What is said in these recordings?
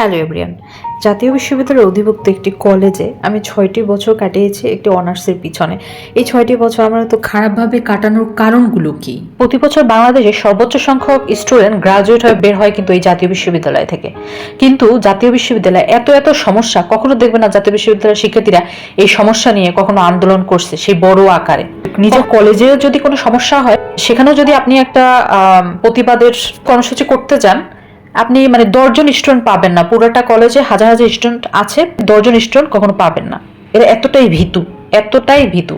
Hello everyone জাতীয় বিশ্ববিদ্যালয়ের অধিভুক্ত একটি কলেজে আমি ছয়টি বছর কাটিয়েছি একটি অনার্সের পিছনে। এই ছয়টি বছর আমার তো খারাপভাবে কাটানোর কারণগুলো কি? প্রতি বছর বাংলাদেশে সর্বোচ্চ সংখ্যক স্টুডেন্ট গ্রাজুয়েট হয়ে বের হয় কিন্তু এই জাতীয় বিশ্ববিদ্যালয় থেকে। কিন্তু জাতীয় বিশ্ববিদ্যালয়ে এত এত সমস্যা, কখনো দেখবে না জাতীয় বিশ্ববিদ্যালয়ের শিক্ষার্থীরা এই সমস্যা নিয়ে কখনো আন্দোলন করছে সেই বড় আকারে। নিজের কলেজে যদি কোনো সমস্যা হয়, সেখানেও যদি আপনি একটা প্রতিবাদের কর্মসূচি করতে যান আপনি মানে দশজন স্টুডেন্ট পাবেন না। পুরোটা কলেজে হাজার হাজার স্টুডেন্ট আছে, দশজন স্টুডেন্ট কখনো পাবেন না। এরা এতটাই ভীতু এতটাই ভীতু।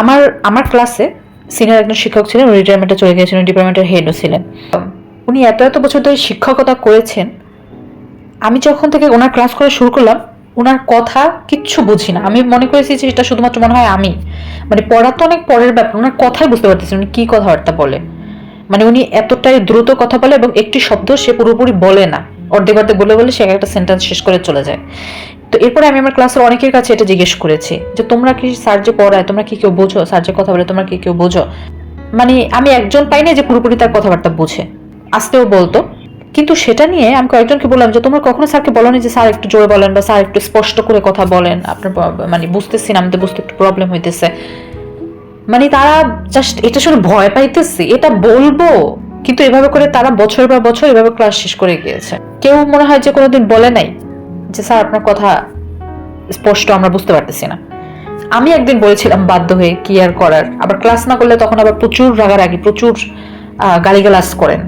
আমার আমার ক্লাসে সিনিয়র একজন শিক্ষক ছিলেন রিটায়ারমেন্টে চলে গিয়েছিলেন ডিপার্টমেন্টের হেডও ছিলেন। উনি এত এত বছর ধরে শিক্ষকতা করেছেন, আমি যখন থেকে ওনার ক্লাস করা শুরু করলাম ওনার কথা কিচ্ছু বুঝি না। আমি মনে করেছি যে এটা শুধুমাত্র মনে হয় আমি। মানে পড়া তো অনেক পরের ব্যাপার ওনার কথাই বুঝতে পারতেছি উনি কী কথাবার্তা বলে। মানে উনি এতটাই দ্রুত কথা বলে এবং একটি শব্দ সে পুরোপুরি বলে না। অর্ধেক অর্ধেক বলে বলে সে একটা সেন্টেন্স শেষ করে চলে যায়। তো এরপরে আমি আমার ক্লাসের অনেকের কাছে এটা জিজ্ঞেস করেছি যে, তোমরা কি স্যার যে পড়ায়? তোমরা কি কেউ বোঝো? স্যার যে কথা বলে, তোমরা কি কেউ বোঝো? মানে আমি একজন পাই না যে পুরোপুরি তার কথাবার্তা বুঝে, আসতেও বলতো। কিন্তু সেটা নিয়ে আমি কয়েকজনকে বললাম যে, তোমরা কখনো স্যারকে বলনি যে স্যার একটু জোরে বলেন বা স্যার একটু স্পষ্ট করে কথা বলেন? আপনার মানে বুঝতেছি না, আমাদের বুঝতে একটু প্রবলেম হইতেছে। মানে তারা জাস্ট এটা শুনে ভয় পাইতেছে এটা বলব। কিন্তু এভাবে করে তারা বছর পর বছর এভাবে ক্লাস শেষ করে গিয়েছে। কেউ মনে হয় যে কোনোদিন বলে নাই যে স্যার আপনার কথা স্পষ্ট আমরা বুঝতে পারতেছি না। আমি একদিন বলেছিলাম বাধ্য হয়ে কি আর করার? আবার ক্লাস না করলে তখন আবার প্রচুর রাগারাগি প্রচুর আহ, গালিগালাজ করেন।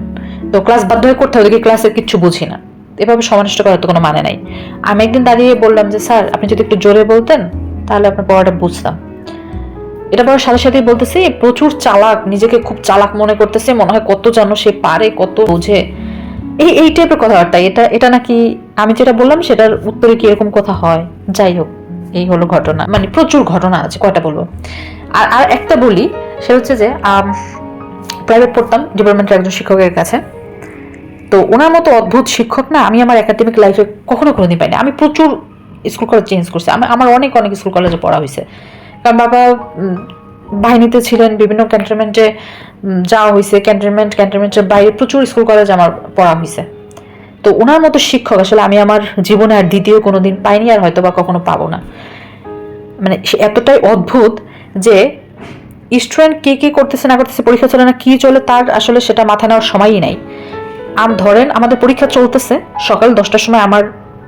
তো ক্লাস বাধ্য হয়ে করতে হবে ক্লাসের কিচ্ছু বুঝি না? এভাবে সমানিষ্ট করার তো কোনো মানে নাই। আমি একদিন দাঁড়িয়ে বললাম যে স্যার আপনি যদি একটু জোরে বলতেন তাহলে আপনার পড়াটা বুঝতাম। এটা বলার সাথে সাথেই বলতেছে, প্রচুর চালাক, নিজেকে খুব চালাক মনে করতেছে, মনে হয় কত জানো সে পারে, কত বোঝে। এই এই টাইপের কথাবার্তা, এটা এটা নাকি আমি যেটা বললাম, সেটার উত্তরে কি এরকম কথা হয়? যাই হোক, এই হলো ঘটনা মানে প্রচুর ঘটনা আছে, কয়টা বলব? আর আর একটা বলি সে হচ্ছে যে প্রাইভেট পড়তাম ডিপার্টমেন্টের একজন শিক্ষকের কাছে। তো ওনার মতো অদ্ভুত শিক্ষক না, আমি আমার একাডেমিক লাইফে কখনো কোনোদিন পাইনি। আমি প্রচুর স্কুল কলেজ চেঞ্জ করছি। আমি, আমার অনেক অনেক স্কুল কলেজে পড়া হয়েছে কারণ বাবা বাহিনীতে ছিলেন, বিভিন্ন ক্যান্টনমেন্টে যাওয়া হয়েছে ক্যান্টনমেন্ট, ক্যান্টনমেন্টের বাইরে প্রচুর স্কুল কলেজ আমার পড়া হয়েছে তো ওনার মতো শিক্ষক আসলে আমি আমার জীবনে আর দ্বিতীয় কোনো দিন পাইনি আর হয়তো বা কখনো পাবো না। মানে এতটাই অদ্ভুত যে স্টুডেন্ট কে কি করতেছে না করতেছে, পরীক্ষা চলে না, কি চলে তার আসলে সেটা মাথা নেওয়ার সময়ই নাই। আম, ধরেন আমাদের পরীক্ষা চলতেছে, সকাল দশটার সময় আমার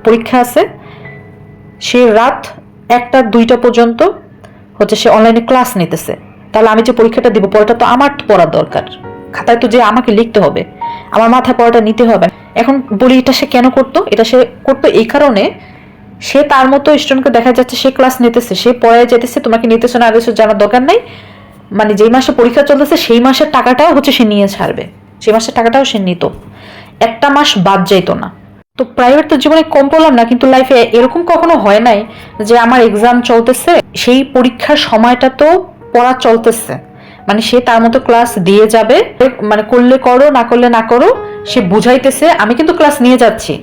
পরীক্ষা আছে। সে রাত একটা, দুইটা পর্যন্ত হচ্ছে সে অনলাইনে ক্লাস নিতেছে। তাহলে আমি যে পরীক্ষাটা দিব পড়াটা তো আমার পড়ার দরকার। খাতায় তো যে আমাকে লিখতে হবে, আমার মাথায় পড়াটা নিতে হবে। এখন বলি, এটা সে কেন করতো? এটা সে করতো এই কারণে সে তার মতো স্টুডেন্টকে দেখা যাচ্ছে সে ক্লাস নিতেছে। সে পড়ায় যেতেছে, তোমাকে নিতেছে না আদেশ জানার দরকার নাই। মানে যেই মাসে পরীক্ষা চলতেছে, সেই মাসের টাকাটাও হচ্ছে সে নিয়ে ছাড়বে। সেই মাসের টাকাটাও সে নিত। একটা মাস বাদ যাইতো না। তো প্রাইভেট তো জীবনে কম পড়লাম না, কিন্তু লাইফে এরকম কখনো হয় নাই যে আমার এক্সাম চলতেছে, সেই পরীক্ষার সময়টা তো পড়া চলতেছে। মানে সে তার মতো ক্লাস দিয়ে যাবে মানে করলে করো, না করলে না করো, সে বুঝাইতেছে, আমি কিন্তু ক্লাস নিয়ে যাচ্ছি।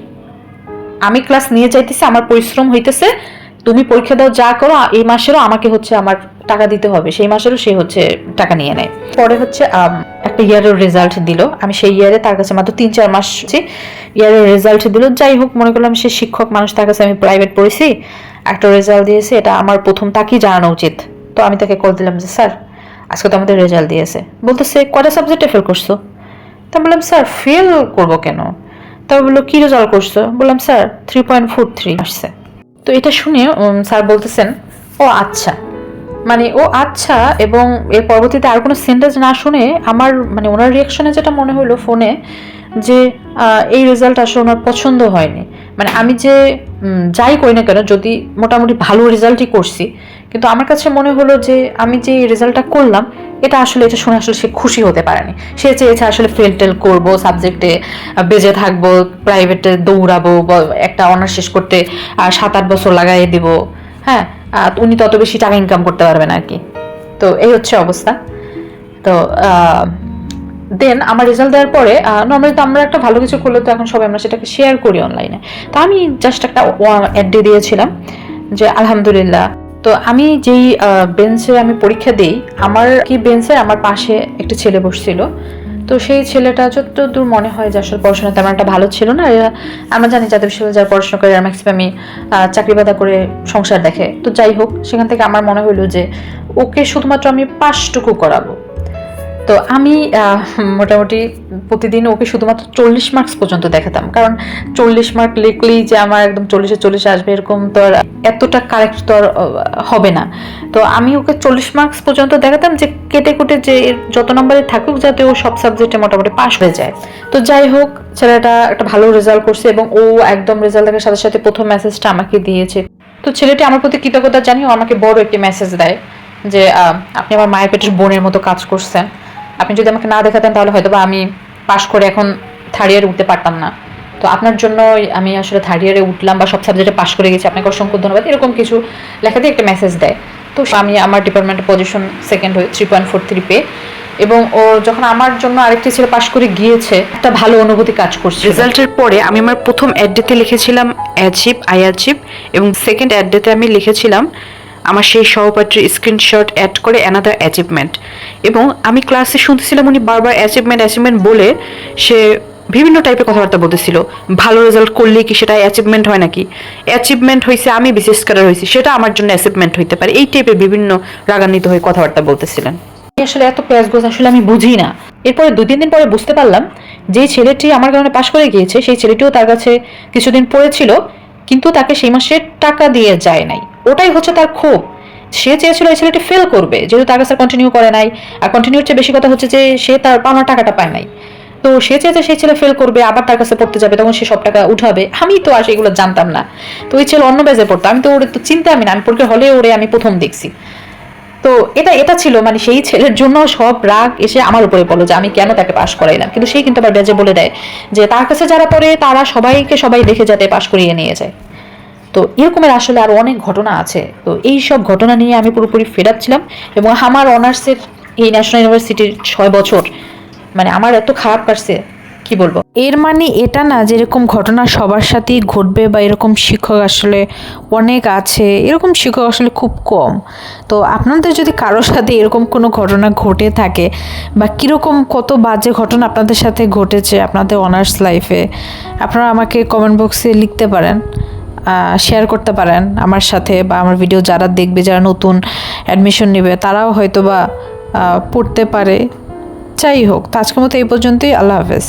আমি ক্লাস নিয়ে যাইতেছি, আমার পরিশ্রম হইতেছে, তুমি পরীক্ষা দাও, যা করো, এই মাসেরও আমাকে হচ্ছে আমার টাকা দিতে হবে, সেই মাসেরও সে হচ্ছে টাকা নিয়ে নেয়। পরে হচ্ছে একটা ইয়ারের রেজাল্ট দিল। আমি সেই ইয়ারে তার কাছে মাত্র তিন চার মাস ইয়ারের রেজাল্ট দিল। যাই হোক, মনে করলাম সে শিক্ষক মানুষ, তার কাছে আমি প্রাইভেট পড়েছি। একটা রেজাল্ট দিয়েছে, এটা আমার প্রথম, তাকেই জানানো উচিত। তো আমি তাকে কল দিলাম যে, স্যার, আজকে তো আমাদের রেজাল্ট দিয়েছে। বলতেছে কটা সাবজেক্টে ফেল করছ? তা বললাম, স্যার ফেল করব কেন? তবে বলল, কি রেজাল্ট করছ? বললাম, sir three point four three আসছে। তো এটা শুনে স্যার বলতেছেন, ও আচ্ছা। মানে ও আচ্ছা এবং এর পরবর্তীতে আর কোনো সেন্টেন্স না শুনে আমার মানে ওনার রিয়াকশনে যেটা মনে হলো ফোনে যে এই রেজাল্ট আসলে ওনার পছন্দ হয়নি। মানে আমি যে যাই করি না কেন, যদি মোটামুটি ভালো রেজাল্টই করছি, কিন্তু আমার কাছে মনে হলো যে, আমি যে রেজাল্টটা করলাম, এটা আসলে, এটা শুনে আসলে সে খুশি হতে পারেনি। সে চেয়েছে আসলে ফেল টেল করব সাবজেক্টে বেজে থাকব প্রাইভেটে দৌড়াবো, বা, একটা অনার্স শেষ করতে সাত আট বছর লাগাই দিব। হ্যাঁ উনি তত বেশি টাকা ইনকাম করতে পারবেন আর কি। তো এই হচ্ছে অবস্থা। তো দেন আমার রেজাল্ট দেওয়ার পরে নর্মালি তো আমরা একটা ভালো কিছু করলে তো এখন সবাই আমরা সেটাকে শেয়ার করি অনলাইনে তো আমি জাস্ট একটা অ্যাড দিয়ে দিয়েছিলাম যে, আলহামদুলিল্লাহ। তো আমি যেই বেঞ্চে আমি পরীক্ষা দিই, আমার কি বেঞ্চে আমার পাশে একটা ছেলে বসছিল। তো সেই ছেলেটা যত দূর মনে হয় যে আসলে পড়াশোনা তেমন একটা ভালো ছিল না, এরা আমরা জানি যাদের বিশ্ববিদ্যালয়ে যারা পড়াশোনা করে ম্যাক্সিমামই চাকরি বাদা করে সংসার দেখে। তো যাই হোক, সেখান থেকে আমার মনে হলো যে ওকে শুধুমাত্র আমি পাশটুকু করাবো। তো আমি মোটামুটি প্রতিদিন ওকে শুধুমাত্র চল্লিশ মার্কস পর্যন্ত দেখাতাম। কারণ চল্লিশ মার্ক লিখলেই যে আমার একদম চল্লিশে চল্লিশে আসবে এরকম তো আর এতটা কারেক্ট তো আর হবে না। তো আমি ওকে চল্লিশ মার্কস পর্যন্ত দেখাতাম যে কেটে কুটে যে যত নম্বরে থাকুক যাতে ও সব সাবজেক্টে মোটামুটি পাস হয়ে যায়। তো যাই হোক, ছেলেটা একটা ভালো রেজাল্ট করছে এবং ও একদম রেজাল্ট দেখার সাথে সাথে প্রথম মেসেজটা আমাকে দিয়েছে। তো ছেলেটি আমার প্রতি কৃতজ্ঞতা জানিয়ে আমাকে বড় একটি মেসেজ দেয় যে আপনি আমার মায়ের পেটের বোনের মতো কাজ করছেন। আপনি যদি আমাকে না দেখাতেন, তাহলে হয়তো বা আমি পাশ করে এখন থার্ড ইয়ারে উঠতে পারতাম না। তো আপনার জন্য আমি আসলে থার্ড ইয়ারে উঠলাম বা সব সাবজেক্টে পাশ করে গেছি। আপনাকে অসংখ্য ধন্যবাদ। এরকম কিছু লেখা দিয়ে একটা মেসেজ দেয়। তো আমি আমার ডিপার্টমেন্টের পজিশন সেকেন্ড হয়ে থ্রি পয়েন্ট ফোর থ্রি পে এবং ও যখন আমার জন্য আরেকটি ছেলে পাশ করে গিয়েছে, একটা ভালো অনুভূতি কাজ করছে রেজাল্টের পরে আমি আমার প্রথম অ্যাডডেতে লিখেছিলাম অ্যাচিভ আই অ্যাচিভ এবং সেকেন্ড অ্যাডডেতে আমি লিখেছিলাম আমার সেই সহপাঠীর স্ক্রিনশট অ্যাড করে অ্যানাদার অ্যাচিভমেন্ট এবং আমি ক্লাসে শুনতেছিলাম উনি বারবার অ্যাচিভমেন্ট অ্যাচিভমেন্ট বলে সে বিভিন্ন টাইপের কথাবার্তা বলতেছিল। ভালো রেজাল্ট করলে কি সেটা অ্যাচিভমেন্ট হয় নাকি? অ্যাচিভমেন্ট হয়েছে আমি বিশেষ করে হয়েছি সেটা আমার জন্য অ্যাচিভমেন্ট হইতে পারে। এই টাইপের বিভিন্ন রাগান্বিত হয়ে কথাবার্তা বলতেছিলেন। আসলে এত পেঁয়াজ গোছ আসলে আমি বুঝি না। এরপরে দুই, তিন দিন পরে বুঝতে পারলাম যে ছেলেটি আমার কারণে পাশ করে গিয়েছে, সেই ছেলেটিও তার কাছে কিছুদিন পড়েছিল, কিন্তু তাকে সেই মাসে টাকা দিয়ে যায় নাই। ওটাই হচ্ছে তার ক্ষোভ। সে চেয়েছিল এই ছেলেটি ফেল করবে, যেহেতু তার কাছে কন্টিনিউ করে নাই। আর কন্টিনিউর চেয়ে বেশি কথা হচ্ছে যে, সে তার পাওনা টাকাটা পায় নাই। তো সে চেয়েছে সেই ছেলে ফেল করবে, আবার তার কাছে পড়তে যাবে, তখন সে সব টাকা উঠাবে। আমি তো আর সেগুলো জানতাম না। তো ওই ছেলে অন্য বেজে পড়তো। আমি তো ওরে তো চিন্তা আমি না, আমি পরীক্ষা হলে ওরে আমি প্রথম দেখছি। তো এটা এটা ছিল মানে সেই ছেলের জন্য সব রাগ এসে আমার উপরে বলো যে আমি কেন তাকে পাশ করাইলাম কিন্তু সেই কিন্তু আবার বেজে বলে দেয় যে, তার কাছে যারা পড়ে, তারা সবাইকে সবাই দেখে যাতে পাশ করিয়ে নিয়ে যায়। তো এরকমের আসলে আরও অনেক ঘটনা আছে। তো এই সব ঘটনা নিয়ে আমি পুরোপুরি ফেরাচ্ছিলাম এবং আমার অনার্সের এই ন্যাশনাল ইউনিভার্সিটির ছয় বছর মানে আমার এত খারাপ কাটছে, কি বলব? এর মানে এটা না যে এরকম ঘটনা সবার সাথেই ঘটবে বা এরকম শিক্ষক আসলে অনেক আছে, এরকম শিক্ষক আসলে খুব কম। তো আপনাদের যদি কারোর সাথে এরকম কোনো ঘটনা ঘটে থাকে বা কীরকম কত বাজে ঘটনা আপনাদের সাথে ঘটেছে আপনাদের অনার্স লাইফে আপনারা আমাকে কমেন্ট বক্সে লিখতে পারেন। শেয়ার করতে পারেন আমার সাথে বা আমার ভিডিও যারা দেখবে, যারা নতুন অ্যাডমিশন নেবে, তারাও হয়তো বা পড়তে পারে। যাই হোক, তো আজকের মতো এই পর্যন্তই। আল্লাহ হাফেজ।